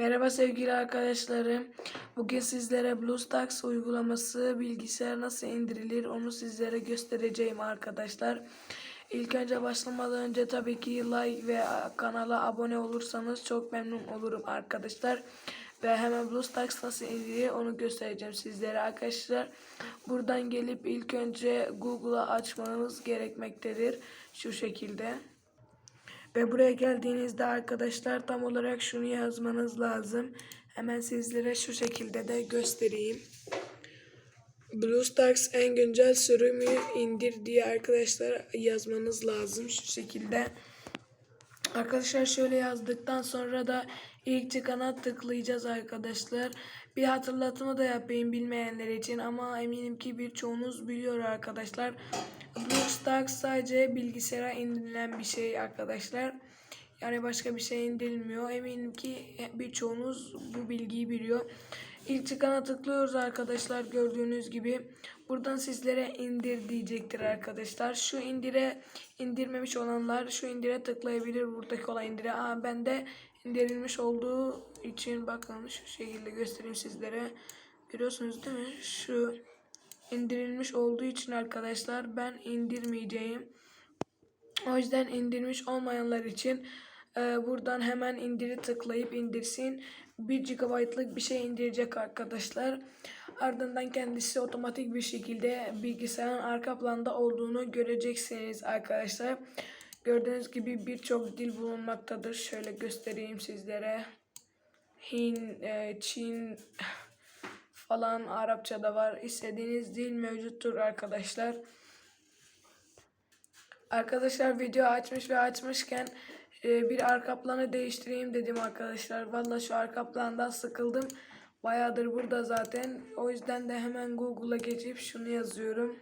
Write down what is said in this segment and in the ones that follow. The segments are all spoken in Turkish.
Merhaba sevgili arkadaşlarım. Bugün sizlere BlueStacks uygulaması bilgisayar nasıl indirilir onu sizlere göstereceğim arkadaşlar. İlk önce başlamadan önce tabii ki like ve kanala abone olursanız çok memnun olurum arkadaşlar. Ve hemen BlueStacks nasıl indirilir onu göstereceğim sizlere arkadaşlar. Buradan gelip ilk önce Google'a açmanız gerekmektedir. Şu şekilde. Ve buraya geldiğinizde arkadaşlar tam olarak şunu yazmanız lazım. Hemen sizlere şu şekilde de göstereyim. BlueStacks en güncel sürümü indir diye arkadaşlar yazmanız lazım şu şekilde. Arkadaşlar şöyle yazdıktan sonra da ilk çıkana tıklayacağız arkadaşlar. Bir hatırlatma da yapayım bilmeyenler için ama eminim ki birçoğunuz biliyor arkadaşlar. BlueStacks sadece bilgisayara indirilen bir şey arkadaşlar. Yani başka bir şey indirilmiyor. Eminim ki birçoğunuz bu bilgiyi biliyor. İlk çıkana tıklıyoruz arkadaşlar gördüğünüz gibi. Buradan sizlere indir diyecektir arkadaşlar. Şu indire indirmemiş olanlar şu indire tıklayabilir buradaki olan indire. Aa, ben de indirilmiş olduğu için bakın şu şekilde göstereyim sizlere. Görüyorsunuz değil mi? Şu indirilmiş olduğu için arkadaşlar ben indirmeyeceğim. O yüzden indirmiş olmayanlar için e, buradan hemen indiri tıklayıp indirsin. 1 GB'lık bir şey indirecek arkadaşlar. Ardından kendisi otomatik bir şekilde bilgisayarın arka planda olduğunu göreceksiniz arkadaşlar. Gördüğünüz gibi birçok dil bulunmaktadır. Şöyle göstereyim sizlere. Hin, e, Çin falan Arapça da var. İstediğiniz dil mevcuttur arkadaşlar. Arkadaşlar video açmış ve açmışken e, bir arka planı değiştireyim dedim arkadaşlar. Valla şu arka plandan sıkıldım. Bayağıdır burada zaten. O yüzden de hemen Google'a geçip şunu yazıyorum.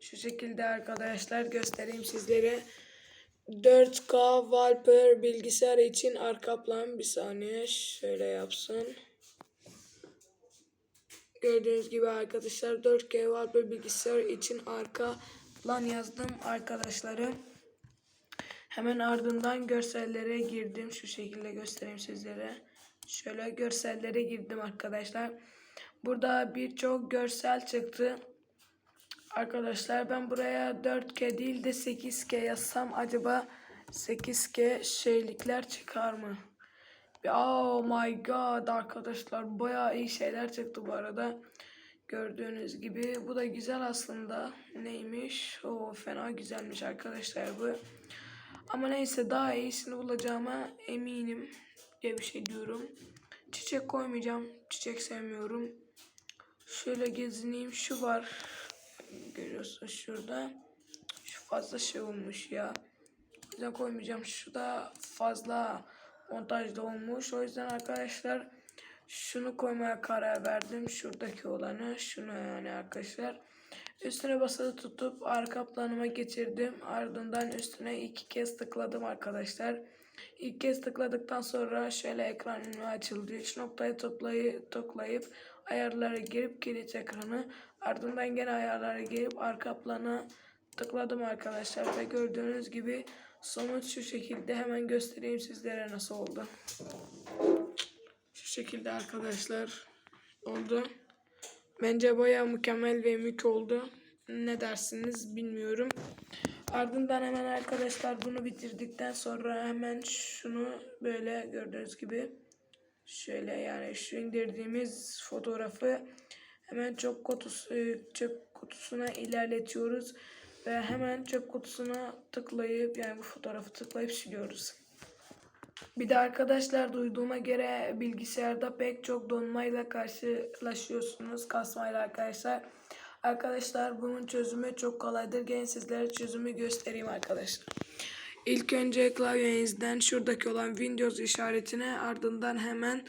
Şu şekilde arkadaşlar göstereyim sizlere. 4K wallpaper bilgisayar için arka plan bir saniye şöyle yapsın. Gördüğünüz gibi arkadaşlar 4K wallpaper bilgisayar için arka plan yazdım arkadaşlarım. Hemen ardından görsellere girdim. Şu şekilde göstereyim sizlere. Şöyle görsellere girdim arkadaşlar. Burada birçok görsel çıktı. Arkadaşlar ben buraya 4K değil de 8K yazsam acaba 8K şeylikler çıkar mı? Oh my god arkadaşlar baya iyi şeyler çıktı bu arada. Gördüğünüz gibi bu da güzel aslında. Neymiş? O fena güzelmiş arkadaşlar bu. Ama neyse daha iyisini bulacağıma eminim diye bir şey diyorum. Çiçek koymayacağım. Çiçek sevmiyorum. Şöyle gezineyim. Şu var. Görüyorsun şurada. Şu fazla şey olmuş ya. O koymayacağım. Şu da fazla montajda olmuş. O yüzden arkadaşlar şunu koymaya karar verdim. Şuradaki olanı. Şunu yani arkadaşlar. Üstüne basılı tutup arka planıma geçirdim. Ardından üstüne iki kez tıkladım arkadaşlar. İlk kez tıkladıktan sonra şöyle ekran önüme açıldı. Üç noktayı toplayıp, toplayıp ayarlara girip kilit ekranı. Ardından gene ayarlara girip arka plana tıkladım arkadaşlar. Ve gördüğünüz gibi sonuç şu şekilde. Hemen göstereyim sizlere nasıl oldu. Şu şekilde arkadaşlar oldu. Bence baya mükemmel ve mük oldu. Ne dersiniz bilmiyorum. Ardından hemen arkadaşlar bunu bitirdikten sonra hemen şunu böyle gördüğünüz gibi şöyle yani şu indirdiğimiz fotoğrafı hemen çöp kutusu çöp kutusuna ilerletiyoruz ve hemen çöp kutusuna tıklayıp yani bu fotoğrafı tıklayıp siliyoruz. Bir de arkadaşlar duyduğuma göre bilgisayarda pek çok donmayla karşılaşıyorsunuz kasmayla arkadaşlar. Arkadaşlar bunun çözümü çok kolaydır. Gelin sizlere çözümü göstereyim arkadaşlar. İlk önce klavyenizden şuradaki olan Windows işaretine ardından hemen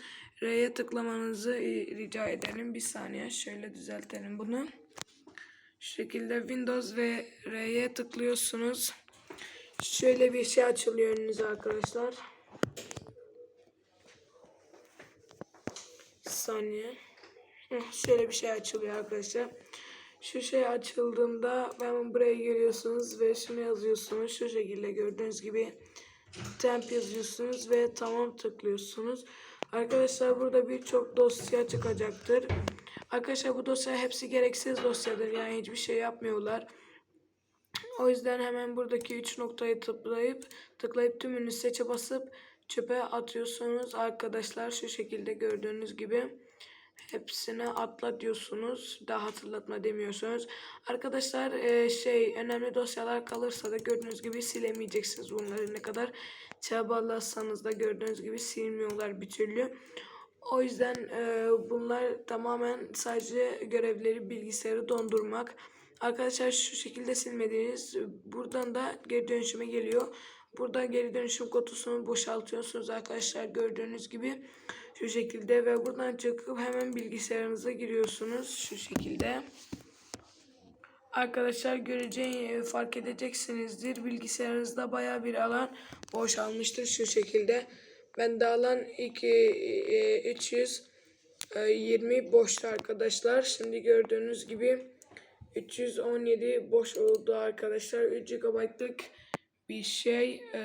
R'ye tıklamanızı rica edelim. Bir saniye şöyle düzeltelim bunu. Şekilde Windows ve R'ye tıklıyorsunuz. Şöyle bir şey açılıyor önünüze arkadaşlar. Saniye. Şöyle bir şey açılıyor arkadaşlar. Şu şey açıldığında hemen buraya geliyorsunuz ve şunu yazıyorsunuz. Şu şekilde gördüğünüz gibi temp yazıyorsunuz ve tamam tıklıyorsunuz. Arkadaşlar burada birçok dosya çıkacaktır. Arkadaşlar bu dosya hepsi gereksiz dosyadır. Yani hiçbir şey yapmıyorlar. O yüzden hemen buradaki üç noktayı tıklayıp tıklayıp tümünü seçe basıp çöpe atıyorsunuz. Arkadaşlar şu şekilde gördüğünüz gibi hepsine atla diyorsunuz. Daha hatırlatma demiyorsunuz. Arkadaşlar e, şey önemli dosyalar kalırsa da gördüğünüz gibi silemeyeceksiniz bunları ne kadar. Çabalasanız da gördüğünüz gibi silmiyorlar bir türlü o yüzden e, bunlar tamamen sadece görevleri bilgisayarı dondurmak. Arkadaşlar şu şekilde silmediğiniz buradan da geri dönüşüme geliyor. Burada geri dönüşüm kutusunu boşaltıyorsunuz arkadaşlar gördüğünüz gibi şu şekilde ve buradan çıkıp hemen bilgisayarınıza giriyorsunuz şu şekilde. Arkadaşlar göreceğin fark edeceksinizdir. Bilgisayarınızda baya bir alan boşalmıştır şu şekilde. Bende alan 2 e, 320 boştu arkadaşlar. Şimdi gördüğünüz gibi 317 boş oldu arkadaşlar. 3 GB'lık bir şey e,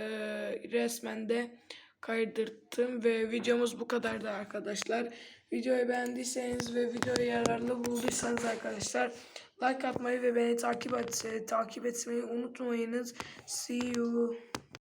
resmen de kaydırttım ve videomuz bu kadardı arkadaşlar. Videoyu beğendiyseniz ve videoyu yararlı bulduysanız arkadaşlar like atmayı ve beni takip et, takip etmeyi unutmayınız. See you.